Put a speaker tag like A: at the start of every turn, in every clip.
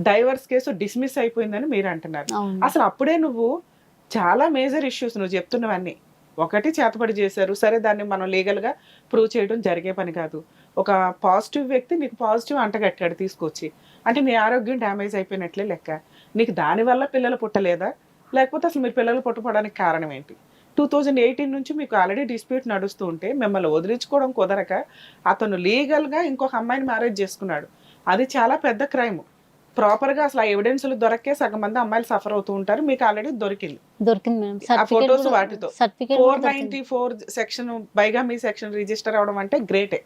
A: Divorce case dismiss అయిపోయిందని మీరు అంటున్నారు. అసలు అప్పుడే నువ్వు చాలా మేజర్ ఇష్యూస్ నువ్వు చెప్తున్నవన్నీ. ఒకటి చేతపడి చేశారు. సరే దాన్ని మనం లీగల్గా ప్రూవ్ చేయడం జరిగే పని కాదు. ఒక పాజిటివ్ వ్యక్తి నీకు పాజిటివ్ అంటగట్టాడు తీసుకొచ్చి. అంటే నీ ఆరోగ్యం డ్యామేజ్ అయిపోయినట్లే లెక్క. నీకు దానివల్ల పిల్లలు పుట్టలేదా? లేకపోతే అసలు మీరు పిల్లలు పుట్టపోవడానికి కారణం ఏంటి? టూ థౌజండ్ ఎయిటీన్ నుంచి మీకు ఆల్రెడీ డిస్ప్యూట్ నడుస్తూ ఉంటే మిమ్మల్ని వదిలించుకోవడం కుదరక అతను లీగల్గా ఇంకొక అమ్మాయిని మ్యారేజ్ చేసుకున్నాడు. అది చాలా పెద్ద క్రైమ్. ప్రాపర్గా అసలు ఆ ఎవిడెన్స్లు దొరకే సగం మంది అమ్మాయిలు సఫర్ అవుతూ ఉంటారు. మీకు ఆల్రెడీ దొరికింది.
B: దొరికింది మేడం
A: photos వాటితో. ఫోర్ నైన్టీ ఫోర్ సెక్షన్ పైగా మీ సెక్షన్ రిజిస్టర్ అవడం అంటే గ్రేటే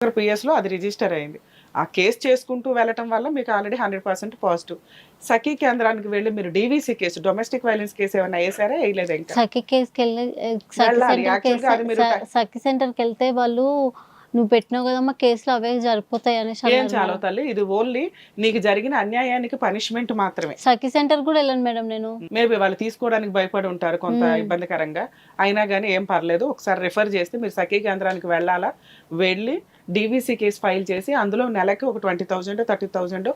A: పిఎస్లో అది రిజిస్టర్ అయింది. ఆ కేసు చేసుకుంటూ వెళ్ళటం వల్ల మీకు already hundred percent positive Sakhi కేంద్రానికి వెళ్ళి మీరు DVC case domestic violence case ఏమైనా వేసారా వేయలేదు ఇంకా?
B: సఖి కేసుకి వెళ్ళి సఖి సెంటర్కి వెళ్తే వాళ్ళు నువ్వు పెట్టినావు కదమ్మా కేసులు అవే జరిపోతాయి అనేసి
A: ఏం చాలు. తల్లి? ఇది ఓన్లీ నీకు జరిగిన అన్యాయానికి పనిష్మెంట్ మాత్రమే.
B: సఖి సెంటర్ కూడా వెళ్ళాను మేడం నేను.
A: మేబీ వాళ్ళు తీసుకోవడానికి భయపడి ఉంటారు కొంత. ఇబ్బందికరంగా. అయినా కానీ ఏం పర్లేదు. ఒకసారి రిఫర్ చేస్తే మీరు సఖీ కేంద్రానికి వెళ్ళాలా? వెళ్ళి డీవీసీ కేసు ఫైల్ చేసి అందులో నెలకి ఒక twenty thousand thirty thousand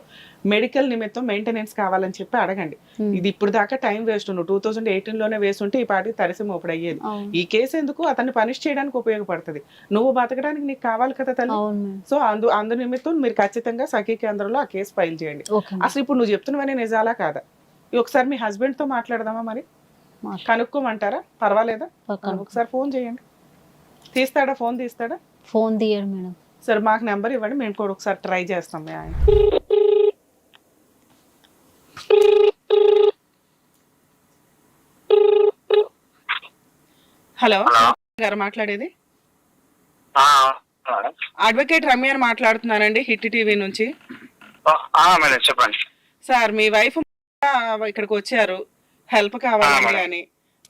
A: medical నిమిత్తం మెయింటెనెన్స్ కావాలని చెప్పి అడగండి. ఇది ఇప్పుడు దాకా టైం వేస్ట్ నువ్వు టూ థౌజండ్ ఎయిటీన్లోనే వేస్తుంటే ఈ పాటికి తరిసి మోపుడు అయ్యేది.
B: అవును.
A: ఈ కేసు ఎందుకు? అతన్ని పనిష్ చేయడానికి ఉపయోగపడుతుంది. నువ్వు బతకడానికి నీకు కావాలి కదా తల్లి? సో అందు అందు నిమిత్తం మీరు ఖచ్చితంగా సఖీ కేంద్రంలో ఆ కేసు ఫైల్ చేయండి. అసలు ఇప్పుడు నువ్వు చెప్తున్నవన్నీ నిజాలా కాదా? ఒకసారి మీ husband తో మాట్లాడదామా మరి? కనుక్కోమంటారా? పర్వాలేదా. ఒకసారి ఫోన్ చేయండి. తీస్తాడా? ఫోన్ తీస్తాడా?
B: ఫోన్ తీయడు మేడం.
A: సరే మాకు నెంబర్ ఇవ్వండి మేము కూడా ఒకసారి ట్రై చేస్తాం మీ ఆయన. హలో. గారు మాట్లాడేది? అడ్వకేట్ రమ్య అని మాట్లాడుతున్నానండి హిట్ టీవీ నుంచి.
C: మేడం చెప్పండి.
A: సార్ మీ వైఫ్ ఇక్కడికి వచ్చారు. హెల్ప్ కావాలని
C: మేడం.
A: అని.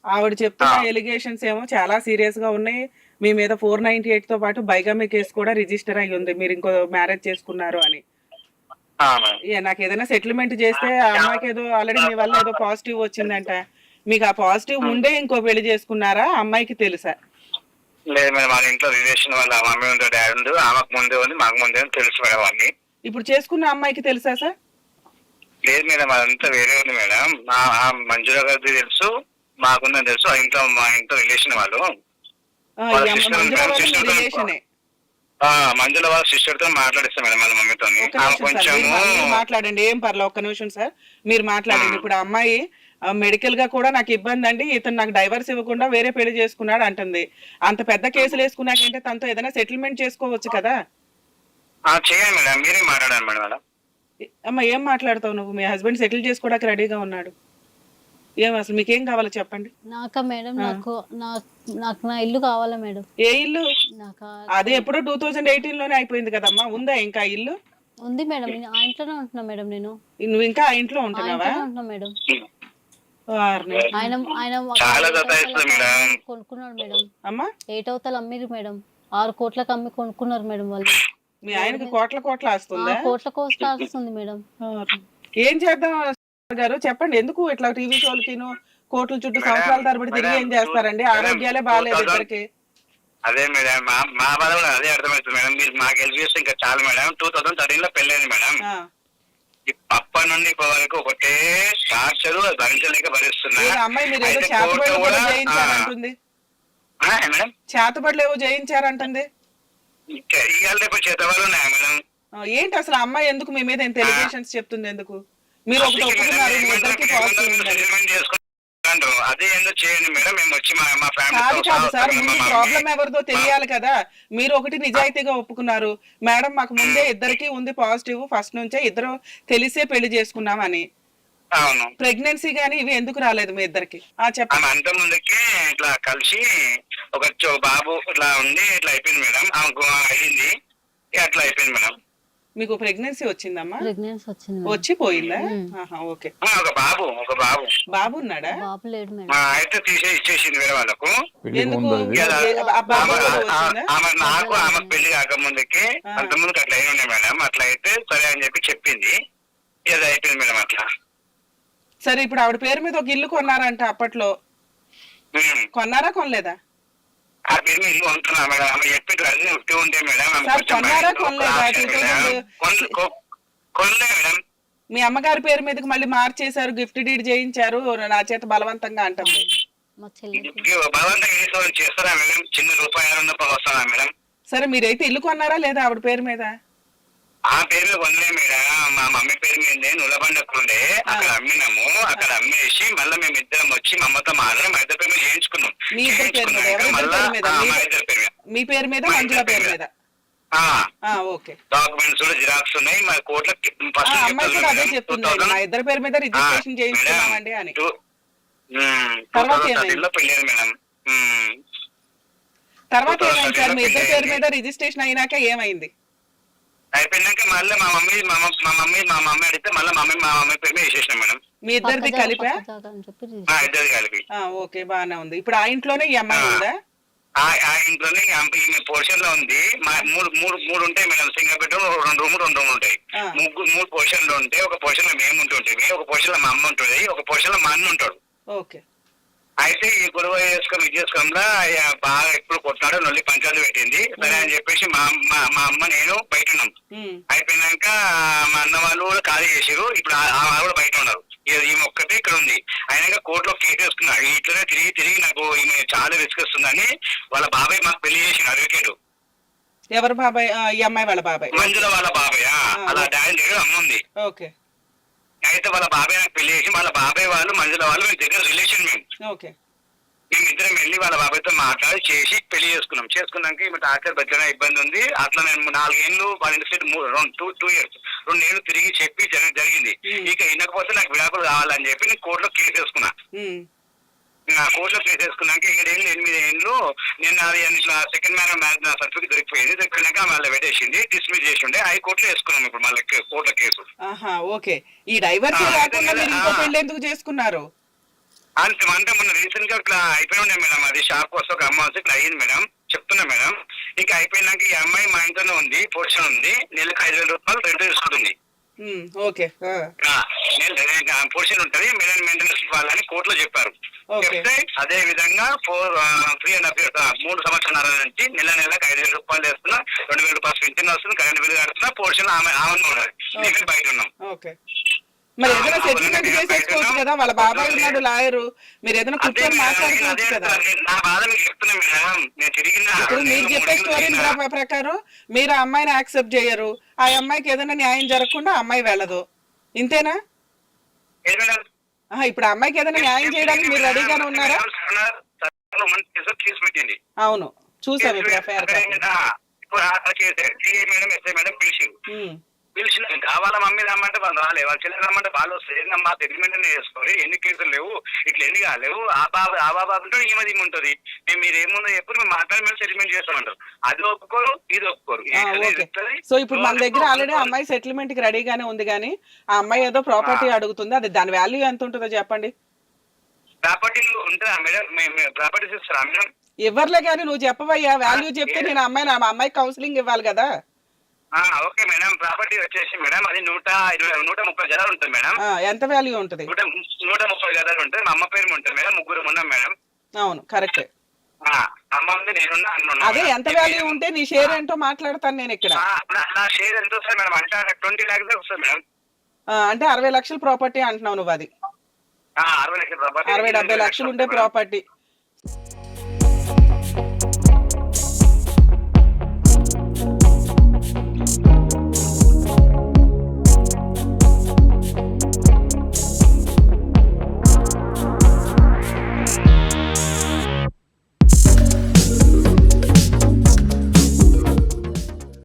A: ఆవిడ చెప్తున్న. ఎలిగేషన్స్ ఏమో చాలా సీరియస్గా ఉన్నాయి. మీ మీద ఫోర్ నైన్టీ ఎయిట్తో పాటు బైగామి కేసు కూడా రిజిస్టర్ అయ్యి ఉంది. మీరు ఇంకో మ్యారేజ్ చేసుకున్నారు అని. నాకు ఏదైనా సెటిల్మెంట్ చేస్తే అమ్మాయికి ఏదో ఆల్రెడీ మీ వల్ల ఏదో పాజిటివ్ వచ్చిందంట. మీకు ఆ పాజిటివ్ ఉండే ఇంకో పెళ్ళి చేసుకున్నారా? అమ్మాయికి తెలుసా?
C: లేదు మేడం వాళ్ళ ఇంట్లో రిలేషన్ వాళ్ళ మమ్మీ ఉంది డాడీ ఉంది ఆమెకు ముందే ఉంది మాకు ముందే ఉంది తెలుసు మేడం అన్ని
A: ఇప్పుడు చేసుకున్న అమ్మాయికి తెలుసా సార్?
C: లేదు మేడం అదంతా వేరే ఉంది మేడం. మా ఆ మంజుల గారిది తెలుసు మాకుందని తెలుసు ఆ ఇంట్లో మా ఇంట్లో రిలేషన్ వాళ్ళు.
A: ఆ,
C: వాళ్ళ
A: ఈ అమ్మ
C: sister
A: మంజుల
C: మేడం,
A: వాళ్ళ
C: sister తో-
A: రిలేషనే.
C: ఆ మంజుల వాళ్ళ సిస్టర్తో మాట్లాడిస్తాం మేడం వాళ్ళ మమ్మీతో
A: ఒక్క
C: ఆమె
A: నిమిషం సార్
C: కొంచెము
A: మీరు- మీరు మాట్లాడండి ఏం పర్లేదు ఒక్క నిమిషం సార్. మీరు మాట్లాడండి ఇప్పుడు ఆ అమ్మాయి మెడికల్గా కూడా నాకు ఇబ్బంది అండి ఇతను నాకు డైవర్స్ ఇవ్వకుండా వేరే పెళ్ళి చేసుకున్నాడు అంటుంది. అంత పెద్ద కేసులు వేసుకున్నాకంటే తనతో ఏదైనా సెటిల్మెంట్ చేసుకోవచ్చు కదా?
C: ఆ, చేయండి మేడం. మీరే మేడం
A: అమ్మ ఏం మాట్లాడతావు నువ్వు? మీ హస్బెండ్ సెటిల్ చేసుకోవడానికి రెడీగా ఉన్నాడు. ఏం అసలు మీకేం కావాలో చెప్పండి.
B: నాకా మేడం? నాకు నాకు నాకు నా ఇల్లు కావాలా మేడం?
A: ఏ ఇల్లు? అది ఎప్పుడో టూ థౌజండ్ ఎయిటీన్లోనే అయిపోయింది కదమ్మా. ఉందా ఇంకా ఆ ఇల్లు?
B: ఉంది మేడం. ఆ ఇంట్లోనే ఉంటున్నా మేడం నేను.
A: నువ్వు ఇంకా ఆ ఇంట్లో ఉంటున్నావా?
B: మేడం. ఆయన ఆయన
C: చాలా.
B: కొనుక్కున్నాడు మేడం.
A: అమ్మా
B: ఎయిట్ అవతల అమ్మిరు మేడం. ఆరు కోట్లకు అమ్మి కొనుక్కున్నారు మేడం వాళ్ళు.
A: మీ ఆయనకి కోట్ల కోట్ల ఆస్తుందా?
B: కోట్ల కోస్ట్ వస్తుంది మేడం.
A: ఏం చేద్దాం గారు? చెప్పండి. ఎందుకు ఇట్లా టీవీ షోలకిను కోట్ల చుట్టూ సంవత్సరాల తరబడి తిరిగి ఏం చేస్తారండి? ఆరోగ్యాలే బాగాలేదు
C: 2000
A: ఇద్దరికి.
C: అదే మేడం మా మా బాధ కూడా అదే అర్థమవుతుంది మేడం. మీరు మాకు హెల్ప్ చేస్తే ఇంకా చాలు మేడం. టూ థౌసండ్ థర్టీన్లో పెళ్ళైంది మేడం. అప్పటి నుండి ఇప్పటి వరకు ఒకటే టార్చర్ భరించలేక భరిస్తున్నా.
A: ఏదో అమ్మాయి మీరు ఏదో
C: అయితే
A: చేతబడులు
C: కోర్టు
A: కూడా
C: కూడా,
A: చేయించారంటుంది
C: ఆ, మేడం?
A: చేతబడులు ఏవో
C: ఇవాళ రేపు ఉన్నాయా మేడం?
A: ఏంటి అసలు అమ్మాయి ఎందుకు మీ మీద ఎంత ఎలిగేషన్స్ చెప్తుంది ఎందుకు? మీరు ఒకటి
C: చేసుకుంటాం. అదే ఎందుకు చేయండి మేడం? మేము వచ్చి మా మా
A: కాదు
C: ఫ్యామిలీ
A: కాదు సార్ ముందు ప్రాబ్లం ఎవరిదో తెలియాలి కదా. మీరు ఒకటి నిజాయితీగా ఒప్పుకున్నారు. మేడం మాకు ముందే ఇద్దరికి ఉంది పాజిటివ్ ఫస్ట్ నుంచే ఇద్దరు తెలిసే పెళ్ళి చేసుకున్నామని.
C: అవును.
A: ప్రెగ్నెన్సీ గానీ ఇవి ఎందుకు రాలేదు మీ ఇద్దరికి? ఆ చెప్పండి.
C: ఆమె అంత ముందుకే ఇట్లా కలిసి ఒక చో- బాబు ఇట్లా ఉంది ఇట్లా అయిపోయింది మేడం. ఆమెకు ఇక అట్లా అయిపోయింది మేడం.
A: మీకు ప్రెగ్నెన్సీ వచ్చిందమ్మా?
B: ప్రెగ్నెన్సీ వచ్చింది మేడం.
A: వచ్చి పోయిందా. ఆహా, ఓకే.
C: ఆ, ఒక బాబు ఒక బాబు.
A: బాబు ఉన్నాడా?
B: బాబు లేడు మేడం.
C: ఆ, అయితే తీసే ఇచ్చేసింది వేరే వాళ్ళకు.
D: పెళ్ళికి
A: ఎందుకు?
D: ముందు అది.
C: ఇలా
A: ఆ బాబు
C: ఆమె
A: కూడా వచ్చిందా?
C: ఆమె నాకు ఆమె పెళ్ళి కాకముందుకే
A: ఆ.
C: అంత ముందుకు అట్లా అయిన ఉండే మేడం. అట్లా అయితే సరే అని చెప్పి చెప్పింది. ఏదో అయిపోయింది మేడం అట్లా.
A: సరే ఇప్పుడు ఆవిడ పేరు మీద ఒక ఇల్లు కొన్నారంట అప్పట్లో.
C: ఉమ్.
A: కొన్నారా కొనలేదా?
C: ఆ పేరు ఇల్లు మేడం. ఆమె చెప్పేది అన్ని ఉట్టి ఉంటే మేడం. ఆమె
A: సార్,
C: కొంచెం
A: కొన్నారా
C: మైండ్
A: కొనలేదా?
C: Option madam.
A: 2000
C: కొన్- కొ- కొనలే మేడం.
A: మీ అమ్మగారి పేరు మీదకి మళ్ళీ మార్చేశారు గిఫ్ట్ డీడ్ చేయించారు నా చేత బలవంతంగా అంటుంది.
B: మా చెల్లికి
C: ఇప్పటికి బలవంతంగా చేస్తారా మేడం? చిన్న రూపాయలు వస్తారా మేడం?
A: సరే మీరైతే ఇల్లు కొన్నారా లేదా ఆవిడ పేరు మీద?
C: ఆ పేరు మీద కొనలే మేడం. మా మమ్మీ పేరు మీద నులబండ ఉండే అక్కడ అమ్మినాము. అక్కడ అమ్మేసి మళ్ళీ మేము ఇద్దరం వచ్చి మా అమ్మతో మాట్లాడి మా ఇద్దరు పేరు మీద చేయించుకున్నాం.
A: మీ ఇద్దరి పేరు మీద, ఎవరి? పేరు మీద? మీ-
C: పేరు మీద.
A: మంజుల పేరు మీద
C: డాక్యుమెంట్స్ కూడా జిరాక్స్ ఉన్నాయి. మా కోర్టులో ఫస్ట్
A: మా ఇద్దరి పేరు మీద రిజిస్ట్రేషన్ చేయించుకున్నామండి అని.
C: పెళ్ళేది మేడం.
A: తర్వాత
C: 2013
A: ఏమైంది సార్? మీ ఇద్దరి పేరు. మీద రిజిస్ట్రేషన్ అయినాక ఏమైంది?
C: అయిపోయినాక మళ్ళీ మా మమ్మీ మా మమ్- మా మమ్మీ మా మమ్మీ అడిగితే మళ్ళీ మమ్మీ మా మమ్మీ పేరు మీద వేసేసినాం మేడం.
A: మీ ఇద్దరిది కలిపా?
B: జాగా, పక్క జాగా అని చెప్పి
C: ఆ ఇద్దరు కలిపి.
A: ఆ, ఓకే బాగానే ఉంది. ఇప్పుడు ఆ ఇంట్లోనే ఈ అమ్మాయి
C: ఆ.
A: ఉందా?
C: ఆ ఆ ఇంట్లోనే ఈ- ఈమె పోర్షన్లో ఉంది. మా మూడు మూడు మూడు ఉంటాయి మేడం. సింగల్ బెడ్రూమ్ రెండు రూమ్ రెండు రూమ్ ఉంటాయి.
A: ఆ.
C: ముగ్గురు మూడు పోర్షన్లు ఉంటాయి ఒక పోర్షన్లో మేము ఉంటుంటుంది ఒక పోర్షన్లో మా అమ్మ ఉంటుంది ఒక పోర్షన్లో మా అన్న ఉంటాడు.
A: ఓకే.
C: అయితే ఈ గొడవ చేసుకొని ఇది చేసుకోకుండా బాగా ఎప్పుడు కొట్టాడు నొల్లి పంచాయతీ పెట్టింది. సరే అని చెప్పేసి మా అమ్మ మా అమ్మ నేను బయట ఉన్నాం అయిపోయినాక మా అన్న వాళ్ళు కూడా ఖాళీ చేసారు ఇప్పుడు వాళ్ళు కూడా బయట ఉన్నారు. ఈ- ఈమె ఒక్కటే ఇక్కడ ఉంది. అయినాక కోర్టులో కేసు వేసుకున్నాడు ఇట్లనే తిరిగి తిరిగి నాకు ఈమె చాలా రిస్క్ వస్తుందని వాళ్ళ బాబాయ్ మాకు పెళ్ళి చేసిన అడ్వకేట్.
A: ఎవరు బాబాయ్? ఈ అమ్మాయి వాళ్ళ బాబాయ్.
C: మంజుల వాళ్ళ బాబాయ్ అలా డాడీ అమ్మ ఉంది.
A: ఓకే.
C: అయితే వాళ్ళ బాబాయ్ నాకు పెళ్ళి చేసి వాళ్ళ బాబాయ్ వాళ్ళు మంజుల వాళ్ళు మేము దగ్గర రిలేషన్ మేము.
A: ఓకే.
C: మేము ఇద్దరం వెళ్ళి వాళ్ళ బాబాయ్తో మాట్లాడి చేసి పెళ్ళి చేసుకున్నాం. చేసుకున్నాక ఈమె డాక్టర్ బద్దన ఇబ్బంది ఉంది. అట్లా నేను నాలుగేళ్ళు వాళ్ళ ఇంటి సైడ్ రెండు టూ టూ ఇయర్స్ రెండు ఏళ్ళు తిరిగి చెప్పి జరి- జరిగింది. ఇక వినకపోతే నాకు విడాకులు కావాలని చెప్పి నేను కోర్టులో కేసు వేసుకున్నా. నా కోర్టులో కేసు వేసుకున్నాక ఏడేళ్ళు ఎనిమిది ఏళ్ళు నేను అది ఇట్లా సెకండ్ మ్యాన్ మ్యారేజ్ నా సర్టిఫికేట్ దొరికిపోయింది. దొరికినాక మళ్ళీ పెట్టేసింది డిస్మిస్ చేసి ఉండే హైకోర్టులో వేసుకున్నాం ఇప్పుడు మళ్ళీ కోర్టులో కేసు.
A: ఓకే. ఈ డైవర్స్
C: ఆ,
A: కాకుండా మీరు ఇంకో
C: ఆ.
A: పెళ్ళి ఎందుకు చేసుకున్నారు?
C: అంటే అంటే మొన్న రీసెంట్గా ఇట్లా అయిపోయి ఉండే మేడం. అది షాప్ వస్తే ఒక అమ్మ వస్తే ఇట్లా అయ్యింది మేడం. చెప్తున్నా మేడం. ఇక అయిపోయినాక ఈ అమ్మాయి మా ఇంట్లోనే ఉంది పోర్షన్ ఉంది. నెలకు ఐదు వేల రూపాయలు రెంట్ తీసుకుంటుంది.
A: ఓకే
C: నెల పోర్షన్ ఉంటది మెయిన్ మెయింటెనెన్స్ ఇవ్వాలని కోర్టులో చెప్పారు. చెప్తే అదే విధంగా four three and half years మూడు సంవత్సరాల నుంచి నెల నెలకు ఐదు వేల రూపాయలు వేస్తున్నా రెండు వేల రూపాయలు పింఛన్ వస్తుంది కరెంట్ బిల్లు కడుతున్నా పోర్షన్ ఆమె ఆమె ఉన్నది. నేను బయట ఉన్నాం.
A: ఓకే. మరి ఏదైనా సెటిల్మెంట్ చేసేసుకోవచ్చు కదా. వాళ్ళ బాబాయ్
C: ఉన్నాం.
A: ఉన్నాడు లాయరు. మీరు ఏదైనా కూర్చొని మాట్లాడుకోవచ్చు కదా. ఇప్పుడు మీకు చెప్పే స్టోరీ. ప్రకారం మీరు ఆ అమ్మాయిని యాక్సెప్ట్ చేయరు. ఆ అమ్మాయికి ఏదైనా న్యాయం జరగకుండా అమ్మాయి వెళ్ళదు. ఇంతేనా? ఇప్పుడు అమ్మాయికి ఏదైనా న్యాయం చేయడానికి మీరు రెడీగానే ఉన్నారా? అవును. చూసాం ఇప్పుడు ఎఫ్ఐఆర్
C: పిలిచిన వాళ్ళ మమ్మీ రమ్మంటే వాళ్ళు రాలే. వాళ్ళ చెల్లెలు రమ్మంటే వాళ్ళు వస్తారు. ఏంటమ్మా సెటిల్మెంట్ చేసుకోవాలి ఎన్ని కేసులు లేవు ఇట్లా ఎన్ని కాలేవు ఆ బాబు ఆ బాబు ఉంటాడు ఈమె ఈమె ఉంటుంది మేము మీరు ఏముందో ఎప్పుడు మేము మాట్లాడి మేము సెటిల్మెంట్ చేస్తామంటారు. అది ఒప్పుకోరు ఇది ఒప్పుకోరు.
A: సో ఇప్పుడు మన దగ్గర ఆల్రెడీ అమ్మాయి సెటిల్మెంట్కి రెడీగానే ఉంది కానీ ఆ అమ్మాయి ఏదో ప్రాపర్టీ అడుగుతుంది. అది దాని వాల్యూ ఎంత ఉంటుందో చెప్పండి.
C: ప్రాపర్టీ ఉంటుందా మేడం? మేము ప్రాపర్టీస్ ఇస్తారా మేడం?
A: ఇవ్వర్లే కానీ నువ్వు చెప్పవయ్యా. వాల్యూ చెప్తే నేను అమ్మాయి నా అమ్మాయి కౌన్సిలింగ్ ఇవ్వాలి కదా.
C: Okay madam. ప్రాపర్టీ వచ్చేసి మేడం అది నూట ఇరవై నూట ముప్పై గదాలు ఉంటుంది మేడం.
A: ఎంత వాల్యూ ఉంటుంది?
C: నూట నూట ముప్పై గదాలు ఉంటుంది. మా అమ్మ పేరు ఉంటుంది మేడం. ముగ్గురు ఉన్నాం మేడం.
A: అవును కరెక్టే
C: ఆ, అమ్మ ఉంది నేనున్నా అన్న
A: అదే. ఎంత వాల్యూ ఉంటే నీ షేర్ ఏంటో మాట్లాడతాను నేను ఇక్కడ.
C: ఆ, నా- షేర్ ఎంత వస్తుంది మేడం? అంటే ట్వంటీ ల్యాక్స్ వస్తుంది మేడం.
A: అంటే అరవై లక్షల ప్రాపర్టీ అంటున్నావు నువ్వు అది. అరవై డెబ్బై లక్షలు ఉండే ప్రాపర్టీ